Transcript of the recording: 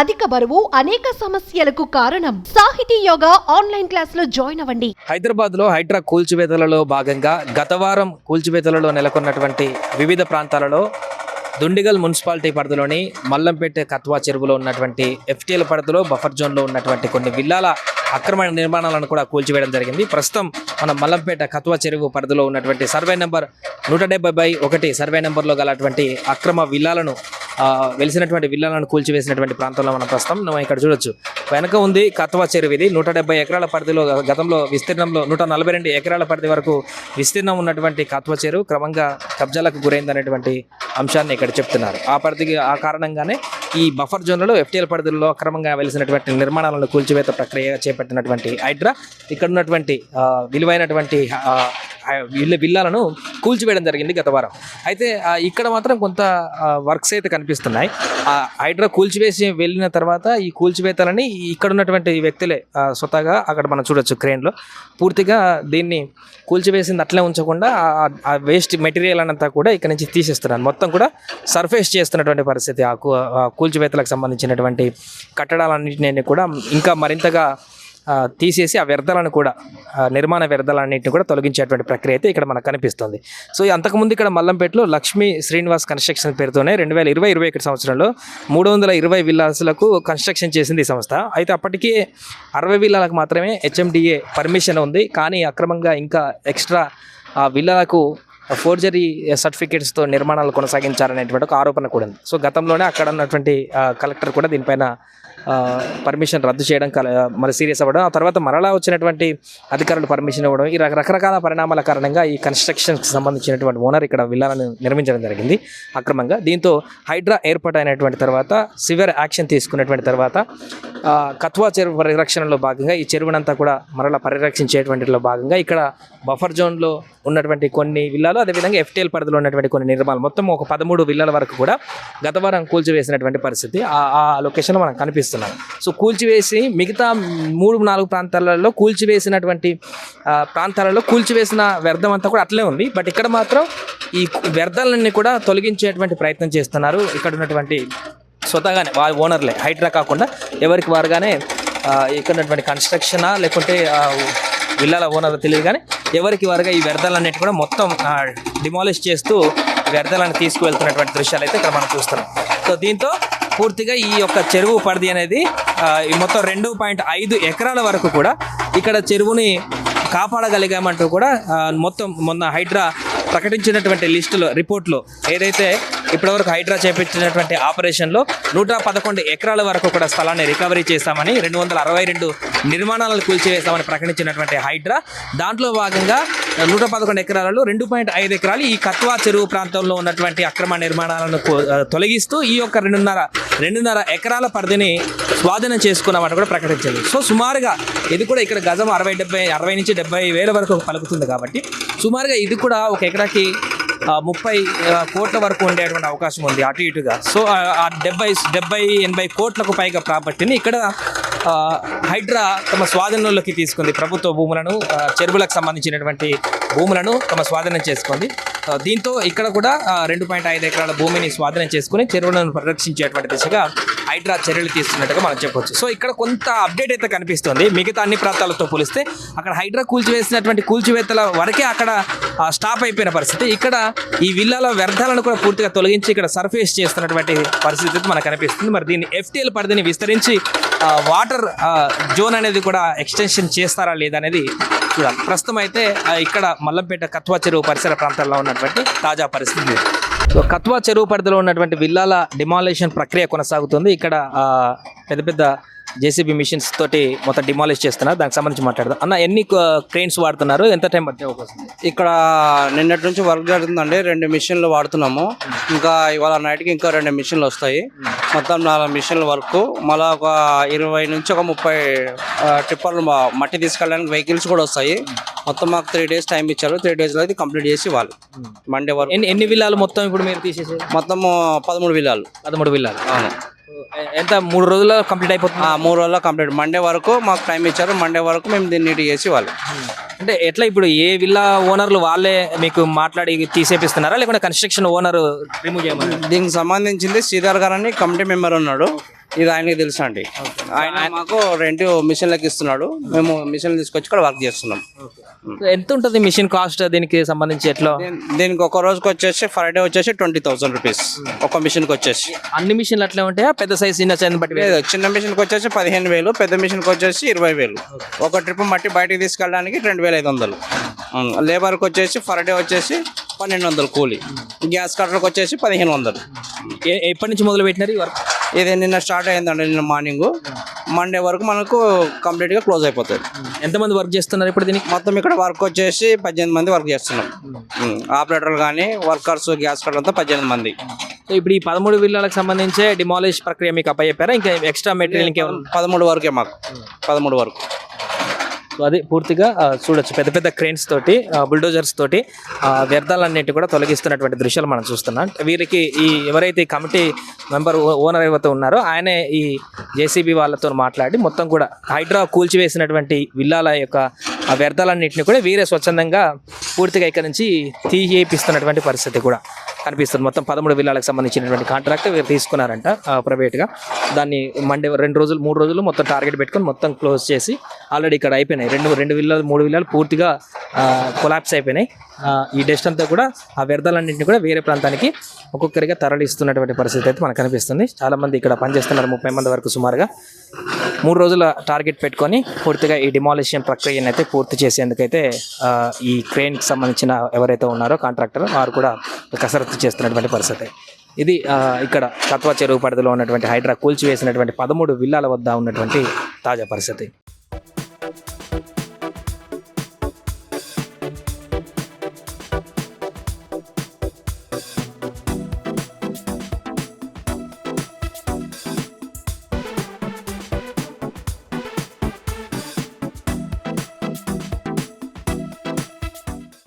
అధిక బరువు అనేక సమస్యలకు కారణం. సాహితీ యోగా ఆన్లైన్ క్లాసులో జాయిన్ అవ్వండి. హైదరాబాద్లో హైడ్రా కూల్చివేతలలో భాగంగా గత వారం కూల్చివేతలలో నెలకొన్నటువంటి వివిధ ప్రాంతాలలో దుండిగల్ మున్సిపాలిటీ పరిధిలోని మల్లంపేట కత్వా చెరువులో ఉన్నటువంటి ఎఫ్టీఎల్ పరిధిలో బఫర్ జోన్లో ఉన్నటువంటి కొన్ని విల్లాల అక్రమ నిర్మాణాలను కూడా కూల్చివేయడం జరిగింది. ప్రస్తుతం మన మల్లంపేట కత్వా చెరువు పరిధిలో ఉన్నటువంటి సర్వే నెంబర్ నూట డెబ్బై బై ఒకటి సర్వే నెంబర్లో గలటువంటి అక్రమ విల్లాలను వెలిసినటువంటి విల్లాలను కూల్చివేసినటువంటి ప్రాంతంలో మనం ప్రస్తుతం మనం ఇక్కడ చూడొచ్చు. వెనక ఉంది కత్వా చెరువు ఇది. నూట డెబ్బై ఎకరాల పరిధిలో గతంలో విస్తీర్ణంలో నూట నలభై రెండు ఎకరాల పరిధి వరకు విస్తీర్ణం ఉన్నటువంటి కత్వా చెరువు క్రమంగా కబ్జాలకు గురైందనేటువంటి అంశాన్ని ఇక్కడ చెప్తున్నారు. ఆ పరిధికి ఆ కారణంగానే ఈ బఫర్ జోన్లలో ఎఫ్టీఎల్ పరిధిలో అక్రమంగా వెలిసినటువంటి నిర్మాణాలను కూల్చివేత ప్రక్రియ చేపట్టినటువంటి హైడ్రా. ఇక్కడ ఉన్నటువంటి విలువైనటువంటి ఇళ్ళ విల్లాలను కూల్చివేయడం జరిగింది గత వారం. అయితే ఇక్కడ మాత్రం కొంత వర్క్స్ అయితే కనిపిస్తున్నాయి. ఆ హైడ్రా కూల్చివేసి వెళ్ళిన తర్వాత ఈ కూల్చివేతలని ఇక్కడ ఉన్నటువంటి వ్యక్తులే స్వతగా స్వతహాగా అక్కడ మనం చూడొచ్చు క్రెయిన్లో పూర్తిగా దీన్ని కూల్చివేసింది అట్లే ఉంచకుండా ఆ- వేస్ట్ మెటీరియల్ అంతా కూడా ఇక్కడ నుంచి తీసేస్తున్నారు. మొత్తం కూడా సర్ఫేస్ చేస్తున్నటువంటి పరిస్థితి. ఆ కూల్చివేతలకు సంబంధించినటువంటి కట్టడాలన్నింటినీ కూడా ఇంకా మరింతగా తీసేసి ఆ వ్యర్థాలను కూడా నిర్మాణ వ్యర్థాలన్నింటిని కూడా తొలగించేటువంటి ప్రక్రియ అయితే ఇక్కడ మనకు కనిపిస్తుంది. సో అంతకుముందు ఇక్కడ మల్లంపేటలో లక్ష్మీ శ్రీనివాస్ కన్స్ట్రక్షన్ పేరుతోనే రెండు వేల ఇరవై ఇరవై ఒకటి సంవత్సరంలో మూడు వందల ఇరవై విల్లాసులకు కన్స్ట్రక్షన్ చేసింది ఈ సంస్థ. అయితే అప్పటికే అరవై విల్లాలకు మాత్రమే హెచ్ఎండిఏ పర్మిషన్ ఉంది. కానీ అక్రమంగా ఇంకా ఎక్స్ట్రా ఆ విల్లాలకు ఫోర్జరీ సర్టిఫికేట్స్తో నిర్మాణాలు కొనసాగించారనేటువంటి ఒక ఆరోపణ కూడా ఉంది. సో గతంలోనే అక్కడ ఉన్నటువంటి కలెక్టర్ కూడా దీనిపైన పర్మిషన్ రద్దు చేయడం కల- మరి సీరియస్ అవ్వడం ఆ తర్వాత మరలా వచ్చినటువంటి అధికారులు పర్మిషన్ ఇవ్వడం ఈ రకరకాల పరిణామాల కారణంగా ఈ కన్స్ట్రక్షన్కి సంబంధించినటువంటి ఓనర్ ఇక్కడ విల్లాలను నిర్మించడం జరిగింది అక్రమంగా. దీంతో హైడ్రా ఏర్పాటు అయినటువంటి తర్వాత సివియర్ యాక్షన్ తీసుకున్నటువంటి తర్వాత కత్వా చెరువు పరిరక్షణలో భాగంగా ఈ చెరువునంతా కూడా మరలా పరిరక్షించేటువంటిలో భాగంగా ఇక్కడ బఫర్ జోన్లో ఉన్నటువంటి కొన్ని విల్లాలు అదేవిధంగా ఎఫ్టీఎల్ పరిధిలో ఉన్నటువంటి కొన్ని నిర్మాణాలు. మొత్తం ఒక పదమూడు విల్లాల వరకు కూడా గత వారం కూల్చివేసినటువంటి పరిస్థితి ఆ- లొకేషన్లో మనం కనిపిస్తున్నాం సో కూల్చివేసి మిగతా మూడు నాలుగు ప్రాంతాలలో కూల్చివేసినటువంటి ప్రాంతాలలో కూల్చివేసిన వ్యర్థం అంతా కూడా అట్లే ఉంది. బట్ ఇక్కడ మాత్రం ఈ వ్యర్థాలన్నీ కూడా తొలగించేటువంటి ప్రయత్నం చేస్తున్నారు. ఇక్కడ ఉన్నటువంటి స్వతహాగానే వారి ఓనర్లే. హైడ్రా కాకుండా ఎవరికి వారుగానే ఇక్కడ ఉన్నటువంటి కన్స్ట్రక్షనా లేకుంటే విల్లాల ఓనర్ తెలియదు కానీ ఎవరికి వారుగా ఈ వ్యర్థాలన్నిటి కూడా మొత్తం డిమాలిష్ చేస్తూ వ్యర్థాలను తీసుకువెళ్తున్నటువంటి దృశ్యాలు అయితే ఇక్కడ మనం చూస్తున్నాం. సో దీంతో పూర్తిగా ఈ యొక్క చెరువు పరిధి అనేది ఈ మొత్తం రెండు పాయింట్ ఐదు ఎకరాల వరకు కూడా ఇక్కడ చెరువుని కాపాడగలిగామంటూ కూడా మొత్తం మొన్న హైడ్రా ప్రకటించినటువంటి లిస్టులో రిపోర్ట్లో ఏదైతే ఇప్పటివరకు హైడ్రా చేపట్టినటువంటి ఆపరేషన్లో నూట పదకొండు ఎకరాల వరకు కూడా స్థలాన్ని రికవరీ చేస్తామని రెండు వందల అరవై రెండు నిర్మాణాలను కూల్చివేస్తామని ప్రకటించినటువంటి హైడ్రా. దాంట్లో భాగంగా నూట పదకొండు ఎకరాలలో రెండు పాయింట్ ఐదు ఎకరాలు ఈ కత్వా చెరువు ప్రాంతంలో ఉన్నటువంటి అక్రమ నిర్మాణాలను తొలగిస్తూ ఈ యొక్క రెండున్నర రెండున్నర ఎకరాల పరిధిని స్వాధీనం చేసుకున్నామని కూడా ప్రకటించింది. సో సుమారుగా ఇది కూడా ఇక్కడ గజం అరవై డెబ్బై అరవై నుంచి డెబ్బై వేల వరకు పలుకుతుంది కాబట్టి సుమారుగా ఇది కూడా ఒక ఎకరాకి ముప్పై కోట్ల వరకు ఉండేటువంటి అవకాశం ఉంది అటు ఇటుగా. సో ఆ, డెబ్బై డెబ్బై ఎనభై కోట్లకు పైగా ప్రాపర్టీని ఇక్కడ హైడ్రా తమ స్వాధీనంలోకి తీసుకుంది ప్రభుత్వ భూములను చెరువులకు సంబంధించినటువంటి భూములను తమ స్వాధీనం చేసుకుంది. దీంతో ఇక్కడ కూడా రెండు పాయింట్ ఐదు ఎకరాల భూమిని స్వాధీనం చేసుకుని చెరువులను పరిరక్షించేటువంటి దిశగా హైడ్రా చర్యలు తీసుకున్నట్టుగా మనం చెప్పొచ్చు. సో ఇక్కడ కొంత అప్డేట్ అయితే కనిపిస్తుంది. మిగతా అన్ని ప్రాంతాలతో పోలిస్తే అక్కడ హైడ్రా కూల్చివేసినటువంటి కూల్చివేతల వరకే అక్కడ స్టాప్ అయిపోయిన పరిస్థితి. ఇక్కడ ఈ విల్లాల వ్యర్థాలను కూడా పూర్తిగా తొలగించి ఇక్కడ సర్ఫేస్ చేస్తున్నటువంటి పరిస్థితి అయితే మనకు కనిపిస్తుంది. మరి దీన్ని ఎఫ్టీఎల్ పరిధిని విస్తరించి వాటర్ జోన్ అనేది కూడా ఎక్స్టెన్షన్ చేస్తారా లేదా అనేది చూడాలి. ప్రస్తుతం అయితే ఇక్కడ మల్లంపేట కత్వా చెరువు పరిసర ప్రాంతాల్లో ఉన్నటువంటి తాజా పరిస్థితి. కత్వా చెరువు పరిధిలో ఉన్నటువంటి విల్లాల డిమాలేషన్ ప్రక్రియ కొనసాగుతుంది. ఇక్కడ ఆ, పెద్ద పెద్ద జేసీబీ మిషన్స్ తోటి మొత్తం డిమాలిష్ చేస్తున్నారు. దానికి సంబంధించి మాట్లాడదాం. అన్న ఎన్ని క్రెయిన్స్ వాడుతున్నారు? ఎంత టైం పట్టే అవకాశం? ఇక్కడ నిన్నటి నుంచి వర్క్ జరుగుతుందండి. రెండు మిషన్లు వాడుతున్నాము. ఇంకా ఇవాళ నైట్కి ఇంకా రెండు మిషన్లు వస్తాయి. మొత్తం నాలుగు మిషన్ల వర్క్. మళ్ళీ ఒక ఇరవై నుంచి ఒక ముప్పై మా- మట్టి తీసుకెళ్ళడానికి వెహికల్స్ కూడా వస్తాయి. మొత్తం మాకు త్రీ డేస్ టైం ఇచ్చారు. త్రీ డేస్లో అయితే కంప్లీట్ చేసి ఇవ్వాలి. మండే వరకు. ఎన్ని ఎన్ని విల్లాలు మొత్తం ఇప్పుడు మీరు తీసేసారు మొత్తం పదమూడు విల్లాలు. పదమూడు విల్లాలు. అవును. ఎంత? మూడు రోజుల్లో కంప్లీట్ అయిపోతుంది? ఆ, మూడు రోజుల్లో కంప్లీట్. మండే వరకు మాకు టైం ఇచ్చారు. మండే వరకు మేము దీన్ని నీట్ చేసి ఇవ్వాలి అంటే ఎట్లా ఇప్పుడు ఏ విల్లా ఓనర్లు వాళ్ళే మీకు మాట్లాడి తీసేపిస్తున్నారా? లేకుంటే కన్స్ట్రక్షన్ ఓనర్ రిమూవ్ చేయమని దీనికి సంబంధించింది శ్రీధర్ గారు అని కమిటీ మెంబర్ ఉన్నాడు. ఇది ఆయనకి తెలుసు అండి. ఆయన మాకు రెండు మిషన్లకి ఇస్తున్నాడు. మేము మిషన్ తీసుకొచ్చి ఇక్కడ వర్క్ చేస్తున్నాం. ఎంత ఉంటుంది మిషన్ కాస్ట్? దీనికి సంబంధించి ఎట్లా? దీన్- దీనికి ఒక రోజుకి వచ్చేసి ఫర్ డే వచ్చేసి ట్వంటీ థౌసండ్ రూపీస్ ఒక మిషన్కి వచ్చేసి. అన్ని మిషన్లు అట్లే ఉంటాయా? పెద్ద సైజ్ చిన్న సైజ్ బట్టి చిన్న మిషన్కి వచ్చేసి పదిహేను వేలు పెద్ద మిషన్కి వచ్చేసి ఇరవై వేలు. ఒక ట్రిప్ మట్టి బయటికి తీసుకెళ్ళడానికి రెండు వేల ఐదు వందలు. లేబర్కి వచ్చేసి ఫర్ డే వచ్చేసి పన్నెండు వందలు కూలి. గ్యాస్ కట్టర్కి వచ్చేసి పదిహేను వందలు. ఎప్పటి నుంచి మొదలు పెట్టినారు ఈ వర్క్? ఇది నిన్న స్టార్ట్ అయిందండి నిన్న మార్నింగ్. మండే వరకు మనకు కంప్లీట్గా క్లోజ్ అయిపోతుంది. ఎంతమంది వర్క్ చేస్తున్నారు ఇప్పుడు దీనికి? మొత్తం ఇక్కడ వర్క్ వచ్చేసి పద్దెనిమిది మంది వర్క్ చేస్తున్నాం. ఆపరేటర్లు కానీ వర్కర్స్ గ్యాస్ కట్టర్ అంతా పద్దెనిమిది మంది. సో ఇప్పుడు ఈ పదమూడు విల్లాలకు సంబంధించే డిమాలిష్ ప్రక్రియ మీకు అప్పచెప్పారా? ఇంకా ఎక్స్ట్రా మెటీరియల్ ఇంకేమైనా పదమూడు వరకే మాకు. పదమూడు వరకు. సో అది పూర్తిగా చూడొచ్చు. పెద్ద పెద్ద క్రెయిన్స్ తోటి బుల్డోజర్స్ తోటి ఆ, వ్యర్థాలన్నింటి కూడా తొలగిస్తున్నటువంటి దృశ్యాలు మనం చూస్తున్నాం. వీరికి ఈ ఎవరైతే కమిటీ మెంబర్ ఓనర్ ఎవరైతే ఉన్నారో ఆయనే ఈ జేసీబీ వాళ్ళతో మాట్లాడి మొత్తం కూడా హైడ్రా కూల్చివేసినటువంటి విల్లాల యొక్క ఆ వ్యర్థాలన్నింటినీ కూడా వీరే స్వచ్ఛందంగా పూర్తిగా ఇక్కడ నుంచి తీయేపిస్తున్నటువంటి పరిస్థితి కూడా కనిపిస్తుంది. మొత్తం పదమూడు విల్లాలకు సంబంధించినటువంటి కాంట్రాక్ట్ వీరు తీసుకున్నారంట ప్రైవేట్గా. దాన్ని మండే రెండు రోజులు మూడు రోజులు మొత్తం టార్గెట్ పెట్టుకొని మొత్తం క్లోజ్ చేసి ఆల్రెడీ ఇక్కడ అయిపోయినాయి. రెండు రెండు విల్లాలు మూడు విల్లాలు పూర్తిగా కొలాప్స్ అయిపోయినాయి. ఈ డస్ట్ అంతా కూడా ఆ వ్యర్థాలన్నింటినీ కూడా వేరే ప్రాంతానికి ఒక్కొక్కరిగా తరలిస్తున్నటువంటి పరిస్థితి అయితే మనకు కనిపిస్తుంది. చాలామంది ఇక్కడ పనిచేస్తున్నారు ముప్పై మంది వరకు సుమారుగా. మూడు రోజుల టార్గెట్ పెట్టుకొని పూర్తిగా ఈ డిమాలిషన్ ప్రక్రియను అయితే పూర్తి చేసేందుకైతే ఈ క్రెయిన్కి సంబంధించిన ఎవరైతే ఉన్నారో కాంట్రాక్టర్ వారు కూడా కసరత్తు చేస్తున్నటువంటి పరిస్థితి. ఇది ఇక్కడ కత్వా చెరువు పరిధిలో ఉన్నటువంటి హైడ్రా కూల్చివేసినటువంటి పదమూడు విల్లాల వద్ద ఉన్నటువంటి తాజా పరిస్థితి.